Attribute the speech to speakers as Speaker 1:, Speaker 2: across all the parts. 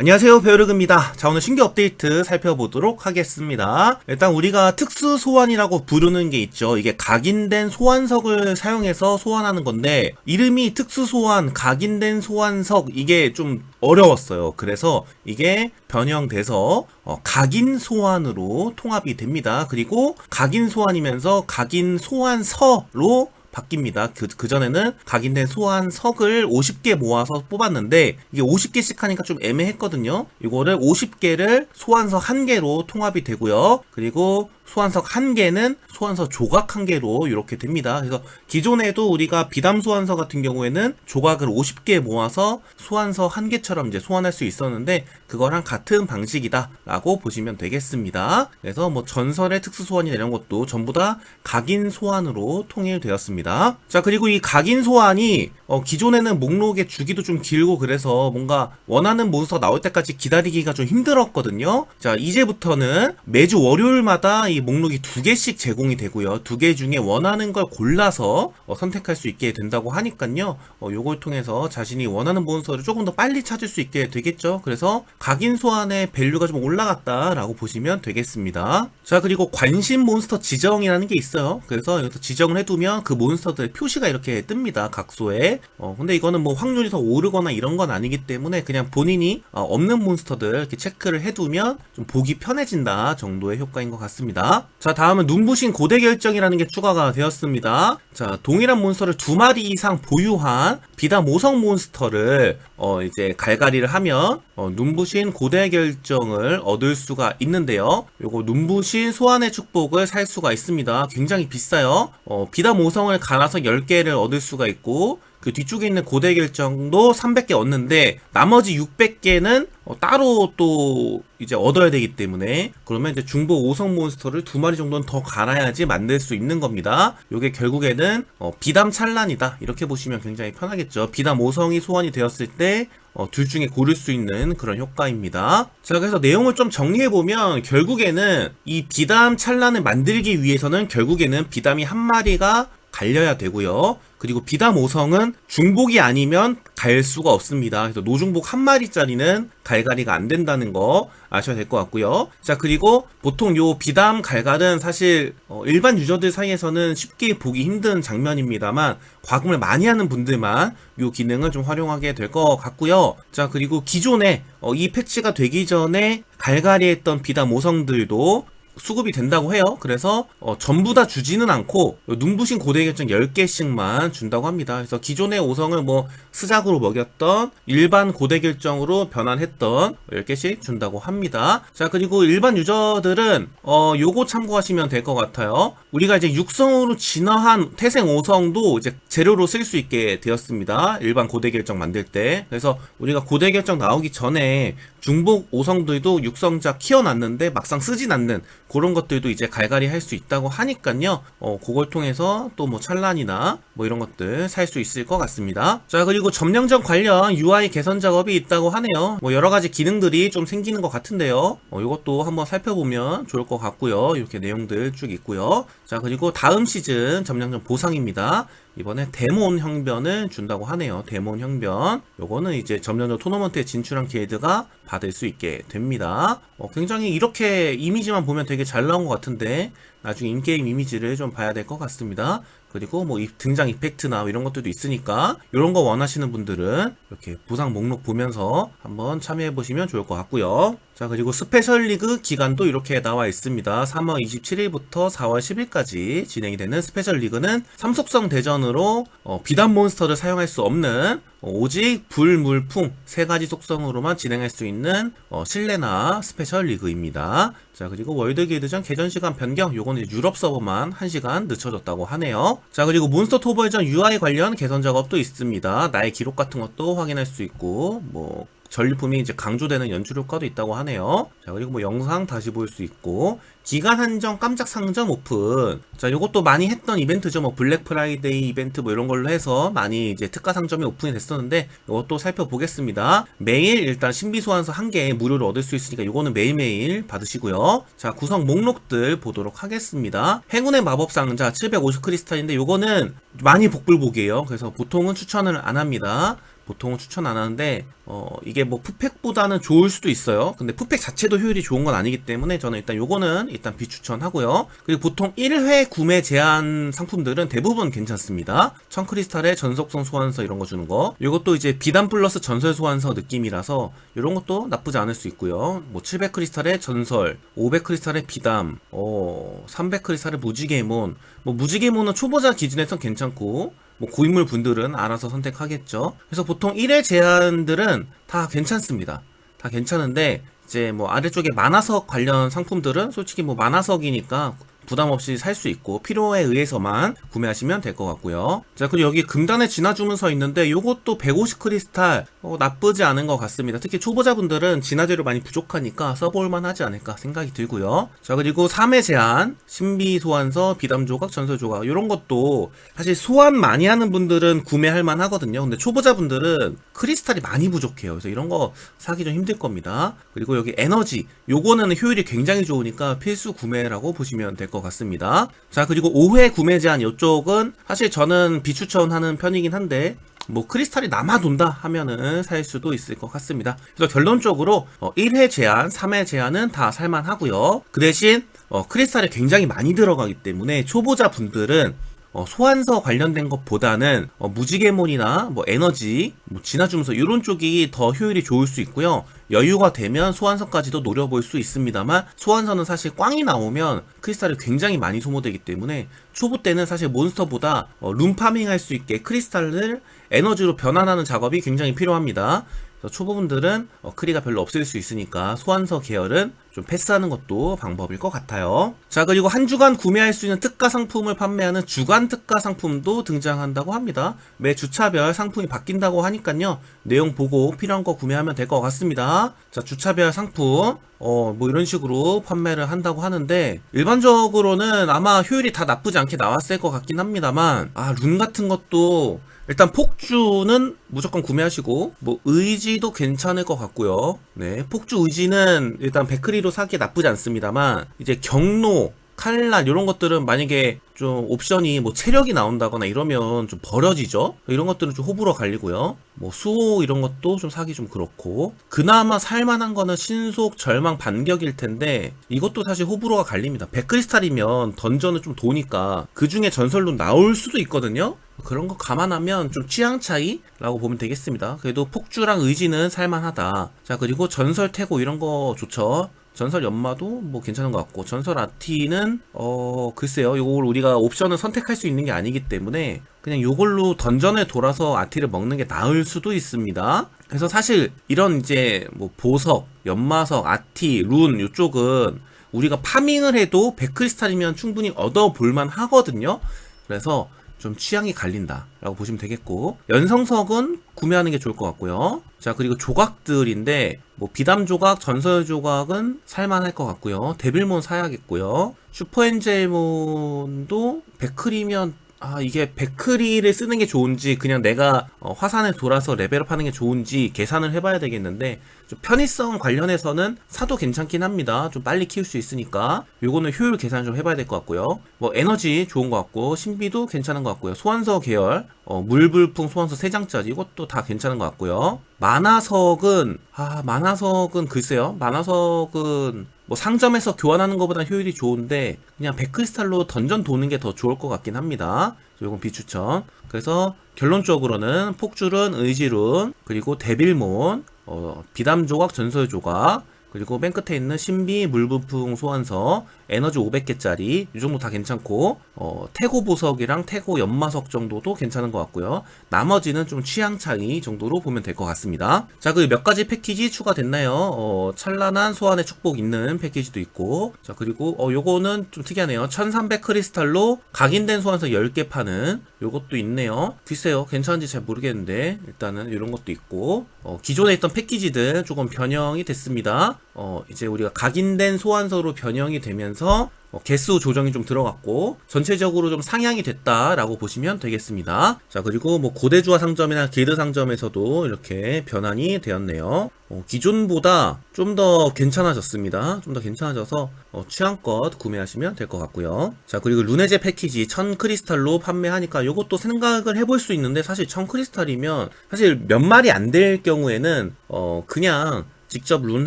Speaker 1: 안녕하세요 배우르그입니다. 자 오늘 신규 업데이트 살펴보도록 하겠습니다. 일단 우리가 특수 소환이라고 부르는 게 있죠. 이게 각인된 소환석을 사용해서 소환하는 건데 이름이 특수 소환 각인된 소환석 이게 좀 어려웠어요. 그래서 이게 변형돼서 어, 각인 소환으로 통합이 됩니다. 그리고 각인 소환이면서 각인 소환서로 바뀝니다. 그, 그전에는 각인된 소환석을 50개 모아서 뽑았는데, 이게 50개씩 하니까 좀 애매했거든요. 이거를 50개를 소환석 1개로 통합이 되고요. 그리고 소환석 1개는 소환서 조각 1개로 이렇게 됩니다. 그래서 기존에도 우리가 비담 소환서 같은 경우에는 조각을 50개 모아서 소환서 1개처럼 이제 소환할 수 있었는데, 그거랑 같은 방식이다 라고 보시면 되겠습니다. 그래서 뭐 전설의 특수 소환이나 이런 것도 전부 다 각인 소환으로 통일되었습니다. 자, 그리고 이 각인 소환이 어, 기존에는 목록의 주기도 좀 길고 그래서 뭔가 원하는 몬스터 나올 때까지 기다리기가 좀 힘들었거든요. 자, 이제부터는 매주 월요일마다 이 목록이 두 개씩 제공이 되고요. 두 개 중에 원하는 걸 골라서 어, 선택할 수 있게 된다고 하니까요. 어, 요걸 통해서 자신이 원하는 몬스터를 조금 더 빨리 찾을 수 있게 되겠죠. 그래서 각인 소환의 밸류가 좀 올라갔다라고 보시면 되겠습니다. 자, 그리고 관심 몬스터 지정이라는 게 있어요. 그래서 여기서 지정을 해두면 그 몬스터들의 표시가 이렇게 뜹니다. 각소에. 어, 근데 이거는 뭐 확률이 더 오르거나 이런 건 아니기 때문에 그냥 본인이 어, 없는 몬스터들 이렇게 체크를 해두면 좀 보기 편해진다 정도의 효과인 것 같습니다. 자, 다음은 눈부신 고대 결정이라는 게 추가가 되었습니다. 자, 동일한 몬스터를 두 마리 이상 보유한 비다 모성 몬스터를 어, 이제 갈갈이를 하면 어, 눈부신 고대 결정을 얻을 수가 있는데요. 요거 눈부신 소환의 축복을 살 수가 있습니다. 굉장히 비싸요. 어, 비다 모성을 갈아서 10개를 얻을 수가 있고 그 뒤쪽에 있는 고대 결정도 300개 얻는데 나머지 600개는 어, 따로 또 이제 얻어야 되기 때문에 그러면 이제 중보 5성 몬스터를 두 마리 정도는 더 갈아야지 만들 수 있는 겁니다. 요게 결국에는 어, 비담 찬란이다 이렇게 보시면 굉장히 편하겠죠. 비담 5성이 소환이 되었을 때 어, 둘 중에 고를 수 있는 그런 효과입니다. 자, 그래서 내용을 좀 정리해보면, 결국에는 이 비담 찬란을 만들기 위해서는 결국에는 비담이 한 마리가 갈려야 되고요. 그리고 비담 5성은 중복이 아니면 갈 수가 없습니다. 그래서 노중복 한 마리짜리는 갈갈이가 안 된다는 거 아셔야 될 것 같고요. 자 그리고 보통 요 비담 갈갈은 사실 어, 일반 유저들 사이에서는 쉽게 보기 힘든 장면입니다만 과금을 많이 하는 분들만 요 기능을 좀 활용하게 될 것 같고요. 자 그리고 기존에 어, 이 패치가 되기 전에 갈갈이 했던 비담 5성들도 수급이 된다고 해요. 그래서 어, 전부 다 주지는 않고 눈부신 고대 결정 10개씩만 준다고 합니다. 그래서 기존의 5성을 뭐 스작으로 먹였던 일반 고대 결정으로 변환했던 10개씩 준다고 합니다. 자, 그리고 일반 유저들은 어, 요거 참고하시면 될 것 같아요. 우리가 이제 육성으로 진화한 태생 5성도 이제 재료로 쓸 수 있게 되었습니다. 일반 고대 결정 만들 때. 그래서 우리가 고대 결정 나오기 전에 중복 5성들도 육성자 키워놨는데 막상 쓰진 않는 그런 것들도 이제 갈갈이 할 수 있다고 하니까요. 어, 그걸 통해서 또 뭐 찬란이나 뭐 이런 것들 살 수 있을 것 같습니다. 자, 그리고 점령전 관련 UI 개선 작업이 있다고 하네요. 뭐 여러 가지 기능들이 좀 생기는 것 같은데요. 어, 이것도 한번 살펴보면 좋을 것 같고요. 이렇게 내용들 쭉 있고요. 자, 그리고 다음 시즌 점령전 보상입니다. 이번에 데몬 형변을 준다고 하네요. 데몬 형변. 요거는 이제 점령전 토너먼트에 진출한 길드가 받을 수 있게 됩니다. 어, 굉장히 이렇게 이미지만 보면 되게 잘 나온 것 같은데 나중에 인게임 이미지를 좀 봐야 될 것 같습니다. 그리고 뭐 등장 이펙트나 이런 것들도 있으니까 이런 거 원하시는 분들은 이렇게 부상 목록 보면서 한번 참여해 보시면 좋을 것 같고요. 자 그리고 스페셜 리그 기간도 이렇게 나와 있습니다. 3월 27일부터 4월 10일까지 진행이 되는 스페셜 리그는 삼속성 대전으로 어, 비단 몬스터를 사용할 수 없는 어, 오직 불, 물, 풍세 가지 속성으로만 진행할 수 있는 어, 실내나 스페셜 리그입니다. 자 그리고 월드 길드전 개전 시간 변경 요거는 유럽 서버만 1시간 늦춰졌다고 하네요. 자 그리고 몬스터 토벌전 UI 관련 개선 작업도 있습니다. 나의 기록 같은 것도 확인할 수 있고 뭐 전리품이 이제 강조되는 연출 효과도 있다고 하네요. 자, 그리고 뭐 영상 다시 볼 수 있고, 기간 한정 깜짝 상점 오픈. 자, 요것도 많이 했던 이벤트죠. 뭐 블랙 프라이데이 이벤트 뭐 이런 걸로 해서 많이 이제 특가 상점이 오픈이 됐었는데, 요것도 살펴보겠습니다. 매일 일단 신비 소환서 한 개 무료로 얻을 수 있으니까 요거는 매일매일 받으시고요. 자, 구성 목록들 보도록 하겠습니다. 행운의 마법 상자 750 크리스탈인데 요거는 많이 복불복이에요. 그래서 보통은 추천을 안 합니다. 보통은 추천 안 하는데 어 이게 뭐 푸팩보다는 좋을 수도 있어요. 근데 푸팩 자체도 효율이 좋은 건 아니기 때문에 저는 일단 요거는 일단 비추천하고요. 그리고 보통 1회 구매 제한 상품들은 대부분 괜찮습니다. 청크리스탈의 전속성 소환서 이런 거 주는 거. 요것도 이제 비단 플러스 전설 소환서 느낌이라서 이런 것도 나쁘지 않을 수 있고요. 뭐 700크리스탈의 전설, 500크리스탈의 비담, 어 300크리스탈의 무지개몬. 뭐 무지개몬은 초보자 기준에선 괜찮고 뭐 고인물 분들은 알아서 선택하겠죠. 그래서 보통 1회 제한들은 다 괜찮습니다. 다 괜찮은데 이제 뭐 아래쪽에 만화석 관련 상품들은 솔직히 뭐 만화석이니까 부담 없이 살 수 있고 필요에 의해서만 구매하시면 될 것 같고요. 자 그리고 여기 금단에 진화 주문서 있는데 요것도 150 크리스탈 어, 나쁘지 않은 것 같습니다. 특히 초보자분들은 진화재료 많이 부족하니까 써볼만 하지 않을까 생각이 들고요. 자 그리고 3회 제한 신비 소환서 비담 조각 전설 조각 이런 것도 사실 소환 많이 하는 분들은 구매할 만 하거든요. 근데 초보자분들은 크리스탈이 많이 부족해요. 그래서 이런 거 사기 좀 힘들 겁니다. 그리고 여기 에너지 요거는 효율이 굉장히 좋으니까 필수 구매라고 보시면 될 것 같 습니다. 자 그리고 5회 구매 제한 이쪽은 사실 저는 비추천하는 편이긴 한데 뭐 크리스탈이 남아 돈다 하면은 살 수도 있을 것 같습니다. 그래서 결론적으로 어, 1회 제한, 3회 제한은 다 살만하고요. 그 대신 어, 크리스탈이 굉장히 많이 들어가기 때문에 초보자 분들은 어, 소환서 관련된 것보다는 어, 무지개몬이나 뭐 에너지, 뭐 진화주문서 이런 쪽이 더 효율이 좋을 수 있고요. 여유가 되면 소환서까지도 노려볼 수 있습니다만 소환서는 사실 꽝이 나오면 크리스탈이 굉장히 많이 소모되기 때문에 초보 때는 사실 몬스터보다 어, 룸 파밍할 수 있게 크리스탈을 에너지로 변환하는 작업이 굉장히 필요합니다. 초보분들은 어, 크리가 별로 없을 수 있으니까 소환서 계열은 좀 패스하는 것도 방법일 것 같아요. 자 그리고 한 주간 구매할 수 있는 특가 상품을 판매하는 주간 특가 상품도 등장한다고 합니다. 매 주차별 상품이 바뀐다고 하니까요. 내용 보고 필요한 거 구매하면 될 것 같습니다. 자 주차별 상품 어 뭐 이런 식으로 판매를 한다고 하는데 일반적으로는 아마 효율이 다 나쁘지 않게 나왔을 것 같긴 합니다만 아 룬 같은 것도 일단 폭주는 무조건 구매하시고 뭐 의지도 괜찮을 것 같고요. 네, 폭주 의지는 일단 백크리로 사기 나쁘지 않습니다만 이제 경로 칼날 이런 것들은 만약에 좀 옵션이 뭐 체력이 나온다거나 이러면 좀 버려지죠. 이런 것들은 좀 호불호 갈리고요. 뭐 수호 이런 것도 좀 사기 좀 그렇고 그나마 살만한 거는 신속 절망 반격일 텐데 이것도 사실 호불호가 갈립니다. 백크리스탈이면 던전은 좀 도니까 그 중에 전설로 나올 수도 있거든요. 그런 거 감안하면 좀 취향 차이라고 보면 되겠습니다. 그래도 폭주랑 의지는 살만하다. 자 그리고 전설 태고 이런 거 좋죠. 전설 연마도 뭐 괜찮은 것 같고 전설 아티는 어 글쎄요 이걸 우리가 옵션을 선택할 수 있는 게 아니기 때문에 그냥 이걸로 던전에 돌아서 아티를 먹는 게 나을 수도 있습니다. 그래서 사실 이런 이제 뭐 보석, 연마석, 아티, 룬 이쪽은 우리가 파밍을 해도 백크리스탈이면 충분히 얻어 볼만 하거든요. 그래서 좀 취향이 갈린다라고 보시면 되겠고 연성석은 구매하는 게 좋을 것 같고요. 자 그리고 조각들인데 뭐 비담 조각, 전설 조각은 살만할 것 같고요. 데빌몬 사야겠고요. 슈퍼 엔젤몬도 백크리면 아 이게 백크리를 쓰는 게 좋은지 그냥 내가 어, 화산에 돌아서 레벨업 하는 게 좋은지 계산을 해봐야 되겠는데 좀 편의성 관련해서는 사도 괜찮긴 합니다. 좀 빨리 키울 수 있으니까 요거는 효율 계산 좀 해봐야 될 것 같고요. 뭐 에너지 좋은 것 같고 신비도 괜찮은 것 같고요. 소환서 계열 어, 물불풍 소환서 3장짜리 이것도 다 괜찮은 것 같고요 만화석은 아 만화석은 글쎄요 만화석은 뭐 상점에서 교환하는 것보다 효율이 좋은데 그냥 백크리스탈로 던전 도는 게 더 좋을 것 같긴 합니다. 요건 비추천. 그래서 결론적으로는 폭줄은 의지룬 그리고 데빌몬 어, 비담 조각 전설 조각 그리고 맨 끝에 있는 신비 물부풍 소환서 에너지 500개짜리 이 정도 다 괜찮고 어, 태고 보석이랑 태고 연마석 정도도 괜찮은 것 같고요. 나머지는 좀 취향 차이 정도로 보면 될 것 같습니다. 자, 그 몇 가지 패키지 추가됐나요? 어, 찬란한 소환의 축복 있는 패키지도 있고 자, 그리고 어, 요거는 좀 특이하네요. 1300 크리스탈로 각인된 소환서 10개 파는 요것도 있네요. 글쎄요. 괜찮은지 잘 모르겠는데 일단은 이런 것도 있고 어, 기존에 있던 패키지들 조금 변형이 됐습니다. 어, 이제 우리가 각인된 소환서로 변형이 되면서 어, 개수 조정이 좀 들어갔고 전체적으로 좀 상향이 됐다라고 보시면 되겠습니다. 자 그리고 뭐 고대주화 상점이나 길드 상점에서도 이렇게 변환이 되었네요. 어, 기존보다 좀 더 괜찮아졌습니다. 좀 더 괜찮아져서 어, 취향껏 구매하시면 될 것 같고요. 자 그리고 루네제 패키지 1000 크리스탈로 판매하니까 이것도 생각을 해볼 수 있는데 사실 1000 크리스탈이면 사실 몇 마리 안 될 경우에는 어 그냥 직접 룬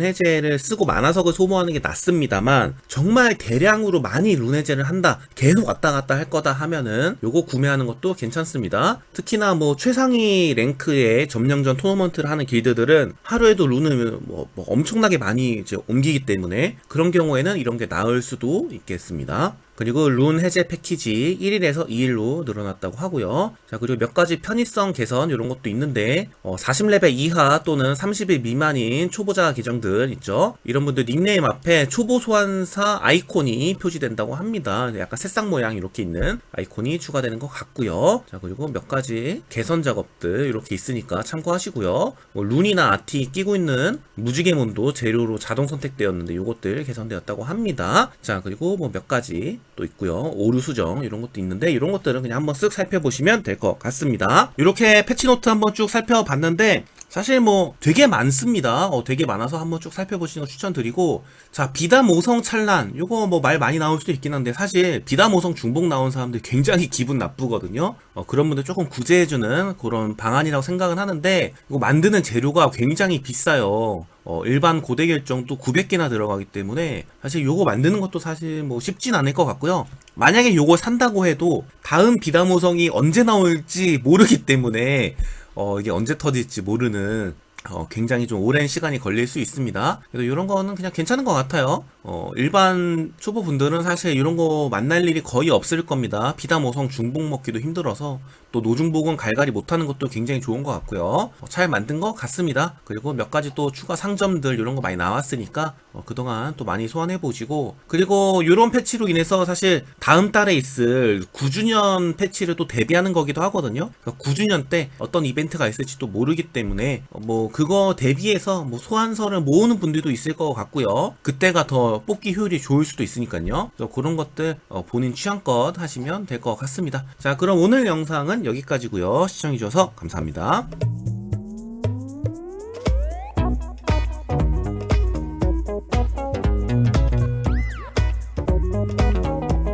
Speaker 1: 해제를 쓰고 만화석을 소모하는 게 낫습니다만 정말 대량으로 많이 룬 해제를 한다 계속 왔다 갔다 할 거다 하면은 요거 구매하는 것도 괜찮습니다. 특히나 뭐 최상위 랭크의 점령전 토너먼트를 하는 길드들은 하루에도 룬을 뭐, 뭐 엄청나게 많이 이제 옮기기 때문에 그런 경우에는 이런 게 나을 수도 있겠습니다 그리고 룬 해제 패키지 1일에서 2일로 늘어났다고 하고요. 자, 그리고 몇 가지 편의성 개선 이런 것도 있는데 어, 40레벨 이하 또는 30일 미만인 초보자 계정들 있죠. 이런 분들 닉네임 앞에 초보 소환사 아이콘이 표시된다고 합니다. 약간 새싹 모양 이렇게 있는 아이콘이 추가되는 것 같고요. 자, 그리고 몇 가지 개선 작업들 이렇게 있으니까 참고하시고요. 뭐 룬이나 아티 끼고 있는 무지개몬도 재료로 자동 선택되었는데 이것들 개선되었다고 합니다. 자, 그리고 뭐 몇 가지 또 있고요. 오류 수정 이런 것도 있는데 이런 것들은 그냥 한번 쓱 살펴보시면 될 것 같습니다. 이렇게 패치노트 한번 쭉 살펴봤는데 사실 뭐 되게 많습니다. 어, 되게 많아서 한번 쭉 살펴보시는 거 추천드리고 자 비담 5성 찬란 요거 뭐 말 많이 나올 수도 있긴 한데 사실 비담 5성 중복 나온 사람들 굉장히 기분 나쁘거든요. 어, 그런 분들 조금 구제해주는 그런 방안이라고 생각은 하는데 이거 만드는 재료가 굉장히 비싸요. 어, 일반 고대 결정도 900개나 들어가기 때문에 사실 요거 만드는 것도 사실 뭐 쉽진 않을 것 같고요. 만약에 요거 산다고 해도 다음 비담호성이 언제 나올지 모르기 때문에 어, 이게 언제 터질지 모르는 어, 굉장히 좀 오랜 시간이 걸릴 수 있습니다. 그래서 이런 거는 그냥 괜찮은 것 같아요. 어, 일반 초보분들은 사실 이런 거 만날 일이 거의 없을 겁니다. 비담 5성 중복 먹기도 힘들어서 또 노중복은 갈갈이 못하는 것도 굉장히 좋은 것 같고요. 어, 잘 만든 것 같습니다. 그리고 몇 가지 또 추가 상점들 이런 거 많이 나왔으니까 어, 그동안 또 많이 소환해 보시고 그리고 이런 패치로 인해서 사실 다음 달에 있을 9주년 패치를 또 대비하는 거기도 하거든요. 그러니까 9주년 때 어떤 이벤트가 있을지 또 모르기 때문에 어, 뭐 그거 대비해서 뭐 소환서를 모으는 분들도 있을 것 같고요. 그때가 더 뽑기 효율이 좋을 수도 있으니까요. 그래서 그런 것들 어, 본인 취향껏 하시면 될 것 같습니다. 자, 그럼 오늘 영상은 여기까지고요. 시청해주셔서 감사합니다.